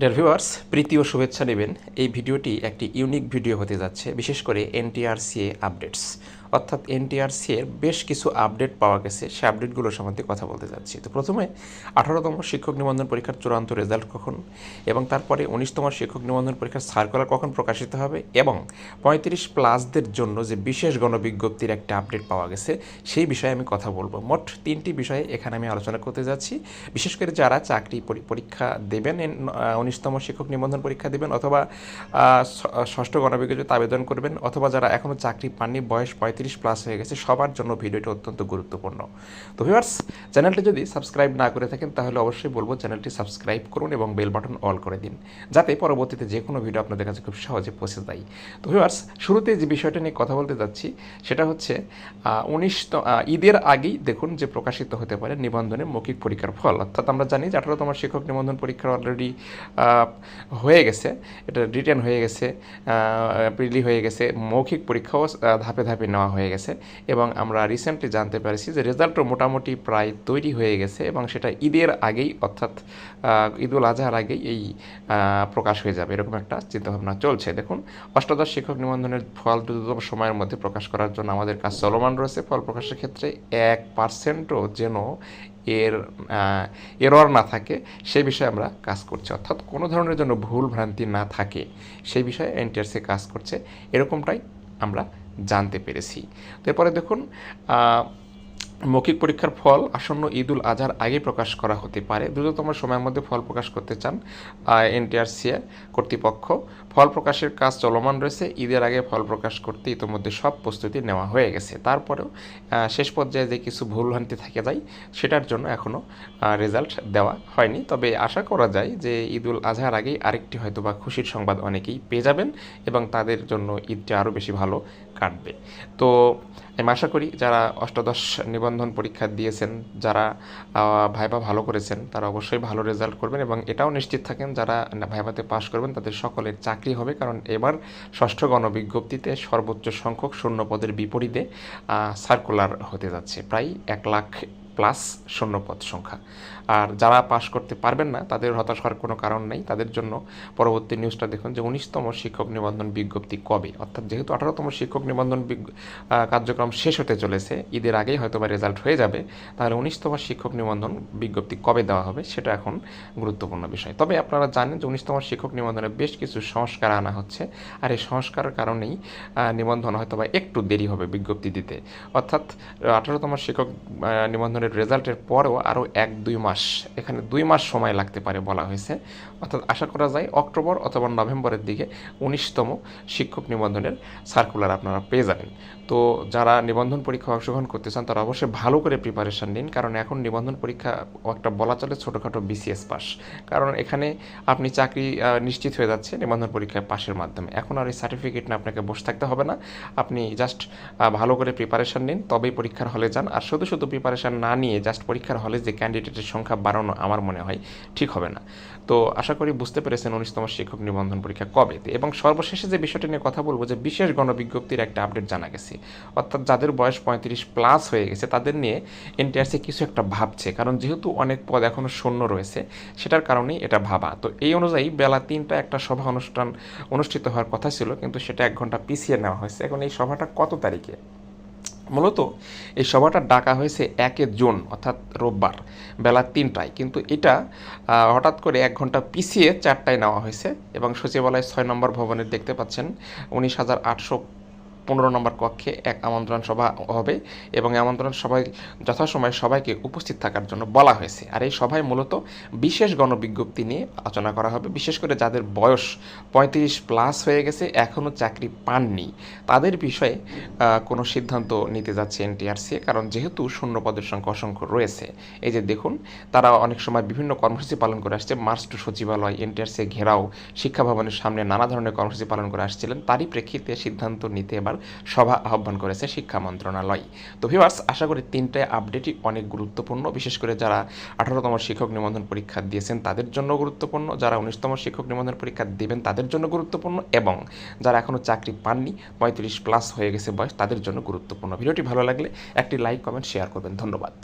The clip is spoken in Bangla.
ডিয়ার ভিউয়ার্স প্রীতি ও শুভেচ্ছা নেবেন। এই ভিডিওটি একটি ইউনিক ভিডিও হতে যাচ্ছে, বিশেষ করে এনটিআরসিএ আপডেটস। অর্থাৎ এনটিআরসি এর বেশ কিছু আপডেট পাওয়া গেছে। সে আপডেটগুলো সম্বন্ধে কথা বলতে যাচ্ছি। তো প্রথমে আঠারোতম শিক্ষক নিবন্ধন পরীক্ষার চূড়ান্ত রেজাল্ট কখন এবং তারপরে উনিশতম শিক্ষক নিবন্ধন পরীক্ষার সার্কুলার কখন প্রকাশিত হবে এবং পঁয়ত্রিশ প্লাসদের জন্য যে বিশেষ গণবিজ্ঞপ্তির একটা আপডেট পাওয়া গেছে, সেই বিষয়ে আমি কথা বলব। মোট তিনটি বিষয়ে এখানে আমি আলোচনা করতে যাচ্ছি। বিশেষ করে যারা চাকরি পরি- পরীক্ষা দেবেন উনিশতম শিক্ষক নিবন্ধন পরীক্ষা দেবেন অথবা ষষ্ঠ গণবিজ্ঞপ্তিতে আবেদন করবেন, অথবা যারা এখনও চাকরি পাননি, বয়স পঁয়ত্রিশ প্লাস হয়ে গেছে, সবার জন্য ভিডিওটি অত্যন্ত গুরুত্বপূর্ণ। তো ভিউয়ার্স চ্যানেলটি যদি সাবস্ক্রাইব না করে থাকেন, তাহলে অবশ্যই বলব চ্যানেলটি সাবস্ক্রাইব করুন এবং বেল বাটন অল করে দিন, যাতে পরবর্তীতে যে কোনো ভিডিও আপনাদের কাছে খুব সহজে পৌঁছে যায়। তো ভিউয়ার্স শুরুতে যে বিষয়টা নিয়ে কথা বলতে যাচ্ছি, সেটা হচ্ছে উনিশ ঈদের আগেই দেখুন যে প্রকাশিত হতে পারে নিবন্ধনের মৌখিক পরীক্ষার ফল। অর্থাৎ আমরা জানি যে আঠারোতম শিক্ষক নিবন্ধন পরীক্ষা অলরেডি হয়ে গেছে, এটা রিটার্ন হয়ে গেছে প্রিলি হয়ে গেছে, মৌখিক পরীক্ষাও ধাপে ধাপে নেওয়া হয়ে গেছে এবং আমরা রিসেন্টলি জানতে পেরেছি যে রেজাল্টও মোটামুটি প্রায় তৈরি হয়ে গেছে এবং সেটা ঈদের আগেই অর্থাৎ ঈদুল আজহার আগেই এই প্রকাশ হয়ে যাবে এরকম একটা চিন্তাভাবনা চলছে। দেখুন, অষ্টাদশ শিক্ষক নিবন্ধনের ফল দ্রুততম সময়ের মধ্যে প্রকাশ করার জন্য আমাদের কাজ চলমান রয়েছে। ফল প্রকাশের ক্ষেত্রে এক পার্সেন্টও যেন এর এরর না থাকে, সেই বিষয়ে আমরা কাজ করছি। অর্থাৎ কোনো ধরনের জন্য ভুল ভ্রান্তি না থাকে, সেই বিষয়ে এনটিআরসি কাজ করছে। এরকমটাই আমরা জানতে পেরেছি। এরপরে দেখুন মৌখিক পরীক্ষার ফল আসন্ন ঈদুল আজহার আগে প্রকাশ করা হতে পারে। দ্রুততম সময়ের মধ্যে ফল প্রকাশ করতে চান এনটিআরসিএ কর্তৃপক্ষ। ফল প্রকাশের কাজ চলমান রয়েছে। ঈদের আগে ফল প্রকাশ করতে ইতোমধ্যে সব প্রস্তুতি নেওয়া হয়ে গেছে। তারপরেও শেষ পর্যায়ে যে কিছু ভুলভ্রান্তি থেকে যায়, সেটার জন্য এখনও রেজাল্ট দেওয়া হয়নি। তবে আশা করা যায় যে ঈদুল আজহার আগেই আরেকটি হয়তো বা খুশির সংবাদ অনেকেই পেয়ে যাবেন এবং তাদের জন্য ঈদটা আরও বেশি ভালো কাটবে। তো আমি আশা করি যারা অষ্টাদশ নিবন্ধন পরীক্ষা দিয়েছেন, যারা ভাইবা ভালো করেছেন, তারা অবশ্যই ভালো রেজাল্ট করবেন এবং এটাও নিশ্চিত থাকেন যারা ভাইভাতে পাশ করবেন, তাদের সকলের চাকরি হবে। কারণ এবার ষষ্ঠ গণবিজ্ঞপ্তিতে সর্বোচ্চ সংখ্যক শূন্য পদের বিপরীতে সার্কুলার হতে যাচ্ছে। প্রায় এক লাখ প্লাস শূন্যপদ সংখ্যা। আর যারা পাশ করতে পারবেন না তাদের হতাশ হওয়ার কোনো কারণ নেই। তাদের জন্য পরবর্তী নিউজটা দেখুন যে উনিশতম শিক্ষক নিবন্ধন বিজ্ঞপ্তি কবে? অর্থাৎ যেহেতু আঠারোতম শিক্ষক নিবন্ধন কার্যক্রম শেষ হতে চলেছে ঈদের আগেই হয়তো বা রেজাল্ট হয়ে যাবে। তাহলে উনিশতম শিক্ষক নিবন্ধন বিজ্ঞপ্তি কবে দেওয়া হবে সেটা এখন গুরুত্বপূর্ণ বিষয়। তবে আপনারা জানেন যে উনিশতম শিক্ষক নিবন্ধনে বেশ কিছু সংস্কার আনা হচ্ছে। আর এই সংস্কারের কারণেই নিবন্ধন হয়তো বা একটু দেরি হবে বিজ্ঞপ্তি দিতে। অর্থাৎ আঠারোতম শিক্ষক আহ, নিবন্ধনের রেজাল্টের পরেও আরও এক, দুই মাস, এখানে দুই মাস সময় লাগতে পারে বলা হয়েছে। অর্থাৎ আশা করা যায় অক্টোবর অথবা নভেম্বরের দিকে উনিশতম শিক্ষক নিবন্ধনের সার্কুলার আপনারা পেয়ে যাবেন। তো যারা নিবন্ধন পরীক্ষা অংশগ্রহণ করতে চান, তারা অবশ্যই ভালো করে প্রিপারেশন নিন, কারণ এখন নিবন্ধন পরীক্ষা একটা বলা চলে ছোটোখাটো বিসিএস পাস কারণ এখানে আপনি চাকরি নিশ্চিত হয়ে যাচ্ছে নিবন্ধন পরীক্ষায় পাশের মাধ্যমে। এখন আর এই সার্টিফিকেট না আপনাকে বসে থাকতে হবে না। আপনি জাস্ট ভালো করে প্রিপারেশন নিন, তবেই পরীক্ষার হলে যান। আর শুধু শুধু প্রিপারেশান না নিয়ে জাস্ট পরীক্ষার হলে যে ক্যান্ডিডেটের সংখ্যা বাড়ানো আমার মনে হয় ঠিক হবে না। তো আশা করি বুঝতে পেরেছেন উনিশতম শিক্ষক নিবন্ধন পরীক্ষা কবে। এবং সর্বশেষে যে বিষয়টি নিয়ে কথা বলব যে বিশেষ গণবিজ্ঞপ্তির একটা আপডেট জানা গেছে। অর্থাৎ যাদের বয়স পঁয়ত্রিশ প্লাস হয়ে গেছে, তাদের নিয়ে এনটিআরসি কিছু একটা ভাবছে। কারণ যেহেতু অনেক পদ এখনও শূন্য রয়েছে, সেটার কারণেই এটা ভাবা। তো এই অনুযায়ী বেলা তিনটা একটা সভা অনুষ্ঠান অনুষ্ঠিত হওয়ার কথা ছিল, কিন্তু সেটা এক ঘণ্টা পিছিয়ে নেওয়া হয়েছে। এখন এই সভাটা কত তারিখে? মূলত এই সভাটা ডাকা হয়েছে একে জুন, অর্থাৎ রোববার বেলা তিনটায়। কিন্তু এটা হঠাৎ করে এক ঘণ্টা পিছিয়ে চারটায় নেওয়া হয়েছে এবং সচিবালয় ছয় নম্বর ভবনের দেখতে পাচ্ছেন উনিশ হাজার আটশো পনেরো নম্বর কক্ষে এক আমন্ত্রণ সভা হবে এবং আমন্ত্রণ সভায় যথাসময়ে সবাইকে উপস্থিত থাকার জন্য বলা হয়েছে। আর এই সভায় মূলত বিশেষ গণবিজ্ঞপ্তি নিয়ে আলোচনা করা হবে। বিশেষ করে যাদের বয়স পঁয়ত্রিশ প্লাস হয়ে গেছে এখনও চাকরি পাননি। তাদের বিষয়ে কোনো সিদ্ধান্ত নিতে যাচ্ছে এনটিআরসি, কারণ যেহেতু শূন্য পদের সংখ্যা অসংখ্য রয়েছে। এই যে দেখুন, তারা অনেক সময় বিভিন্ন কর্মসূচি পালন করে আসছে। মার্চ টু সচিবালয় এনটিআরসি ঘেরাও শিক্ষা ভবনের সামনে নানা ধরনের কর্মসূচি পালন করে আসছিলেন। তারই প্রেক্ষিতে সিদ্ধান্ত নিতে এবার সভা আহ্বান করেছে শিক্ষা মন্ত্রণালয়। তো ভিউয়ার্স আশা করি তিনটে আপডেটই অনেক গুরুত্বপূর্ণ। বিশেষ করে যারা আঠারোতম শিক্ষক নিবন্ধন পরীক্ষা দিয়েছেন, তাদের জন্য গুরুত্বপূর্ণ। যারা উনিশতম শিক্ষক নিবন্ধন পরীক্ষা দেবেন, তাদের জন্য গুরুত্বপূর্ণ। এবং যারা এখনও চাকরি পাননি, পঁয়ত্রিশ প্লাস হয়ে গেছে বয়স, তাদের জন্য গুরুত্বপূর্ণ। ভিডিওটি ভালো লাগলে একটি লাইক কমেন্ট শেয়ার করবেন। ধন্যবাদ।